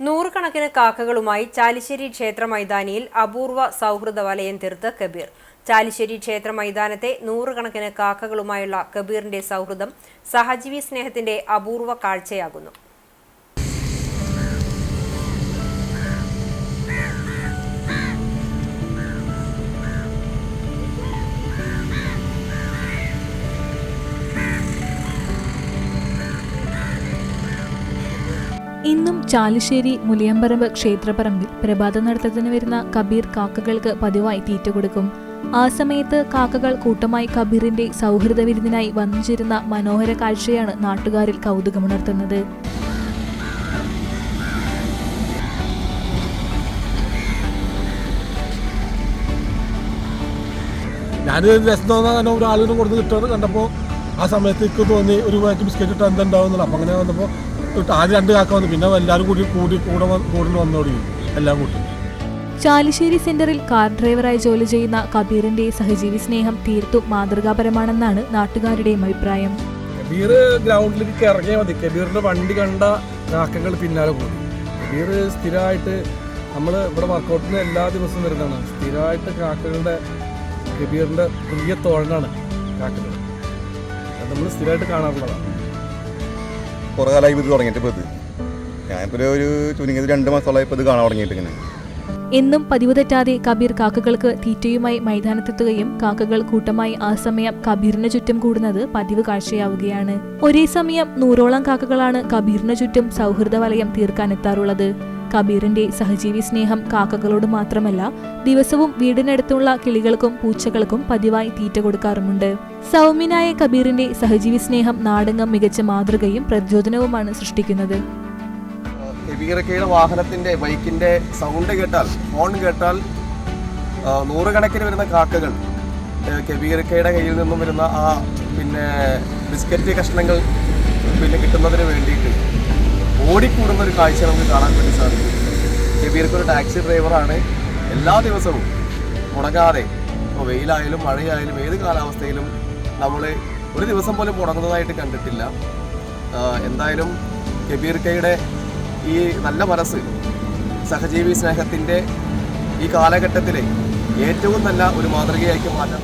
നൂറുകണക്കിന് കാക്കകളുമായി ചാലിശ്ശേരി ക്ഷേത്ര മൈതാനിയിൽ അപൂർവ സൗഹൃദ വലയം തീർത്ത് കബീർ. ചാലിശ്ശേരി ക്ഷേത്ര മൈതാനത്തെ നൂറുകണക്കിന് കാക്കകളുമായുള്ള കബീറിന്റെ സൗഹൃദം സഹജീവി സ്നേഹത്തിന്റെ അപൂർവ കാഴ്ചയാകുന്നു. ഇന്നും ചാലുശ്ശേരി മുലിയമ്പറമ്പ് ക്ഷേത്രപ്പറമ്പിൽ പ്രഭാത നടത്തത്തിന് വരുന്ന കബീർ കാക്കകൾക്ക് പതിവായി തീറ്റ കൊടുക്കും. ആ സമയത്ത് കാക്കകൾ കൂട്ടമായി കബീറിന്റെ സൗഹൃദ വിരുന്നിനായി വന്നുചേരുന്ന മനോഹര കാഴ്ചയാണ് നാട്ടുകാരിൽ കൗതുകമുണർത്തുന്നത്. ഞാനൊരു രസം തോന്നാൻ തന്നെ ഒരു ആളിന് കൊടുത്ത് കിട്ടുന്നത് ആ സമയത്ത് തോന്നി ഒരു ബിസ്ക്കറ്റ് ഇട്ട് എന്തുണ്ടാവുന്നില്ല അപ്പം അങ്ങനെ വന്നപ്പോൾ ആദ്യം രണ്ട് കാക്ക വന്നു. പിന്നെ എല്ലാവരും കൂടി കൂടി കൂടെ വന്ന് വന്നോടി. എല്ലാം കൂട്ടി. ചാലിശ്ശേരി സെന്ററിൽ കാർ ഡ്രൈവറായി ജോലി ചെയ്യുന്ന കബീറിന്റെ സഹജീവി സ്നേഹം തീർത്തും മാതൃകാപരമാണെന്നാണ് നാട്ടുകാരുടെയും അഭിപ്രായം. കബീർ ഗ്രൗണ്ടിലേക്ക് ഇറങ്ങിയാൽ മതി. കബീറിന്റെ വണ്ടി കണ്ട കാക്കകൾ പിന്നാലെ പോകും കബീർ സ്ഥിരമായിട്ട് നമ്മൾ ഇവിടെ വർക്കൗട്ടിന് എല്ലാ ദിവസവും വരുന്നതാണ്. സ്ഥിരമായിട്ട് കാക്കകളുടെ കബീറിന്റെ പ്രിയ തോഴനാണ് കാക്കകൾ. അത് നമ്മൾ സ്ഥിരമായിട്ട് കാണാറുള്ളതാണ്. കുറേ കാലമായി ഇത് തുടങ്ങിയിട്ട് ഞാനിപ്പോൾ ഒരു ചുരുങ്ങിയത് രണ്ട് മാസത്തോളമായി ഇത് കാണാൻ തുടങ്ങിയിട്ട് ഇങ്ങനെ. എന്നും പതിവ് തെറ്റാതെ കബീർ കാക്കകൾക്ക് തീറ്റയുമായി മൈതാനത്തെത്തുകയും കാക്കകൾ കൂട്ടമായി ആ സമയം കബീറിന് ചുറ്റും കൂടുന്നത് പതിവ് കാഴ്ചയാവുകയാണ്. ഒരേ സമയം നൂറോളം കാക്കകളാണ് കബീറിന് ചുറ്റും സൗഹൃദ വലയം തീർക്കാനെത്താറുള്ളത്. കബീറിന്റെ സഹജീവി സ്നേഹം കാക്കകളോട് മാത്രമല്ല ദിവസവും വീടിനടുത്തുള്ള കിളികൾക്കും പൂച്ചകൾക്കും പതിവായി തീറ്റ കൊടുക്കാറുമുണ്ട്. സൗമ്യനായ കബീറിന്റെ സഹജീവി സ്നേഹം നാടകം മികച്ച മാതൃകയും പ്രചോദനവുമാണ് സൃഷ്ടിക്കുന്നത്. വാഹനത്തിന്റെ ബൈക്കിന്റെ സൗണ്ട് കേട്ടാൽ ഹോൺ കേട്ടാൽ നൂറുകണക്കിന് വരുന്ന കാക്കകൾ കെബീറക്കയുടെ കയ്യിൽ നിന്നും വരുന്ന ആ പിന്നെ ബിസ്ക്കറ്റ് കഷ്ണങ്ങൾ പിന്നെ കിട്ടുന്നതിന് വേണ്ടിയിട്ട്. ഓടിക്കൂടുന്ന ഒരു കാഴ്ച നമുക്ക് കാണാൻ വേണ്ടി സാധിക്കും. കെബീർക്ക് ഒരു ടാക്സി ഡ്രൈവറാണ്. എല്ലാ ദിവസവും മുടങ്ങാതെ ഇപ്പോൾ വെയിലായാലും മഴയായാലും ഏത് കാലാവസ്ഥയിലും നമ്മൾ ഒരു ദിവസം പോലും മുടങ്ങുന്നതായിട്ട് കണ്ടിട്ടില്ല. എന്തായാലും എന്തായാലും കബീർക്കയുടെ ഈ നല്ല മനസ്സ് സഹജീവി സ്നേഹത്തിന്റെ ഈ കാലഘട്ടത്തിലെ ഏറ്റവും നല്ല ഒരു മാതൃകയാക്കി മാറ്റാൻ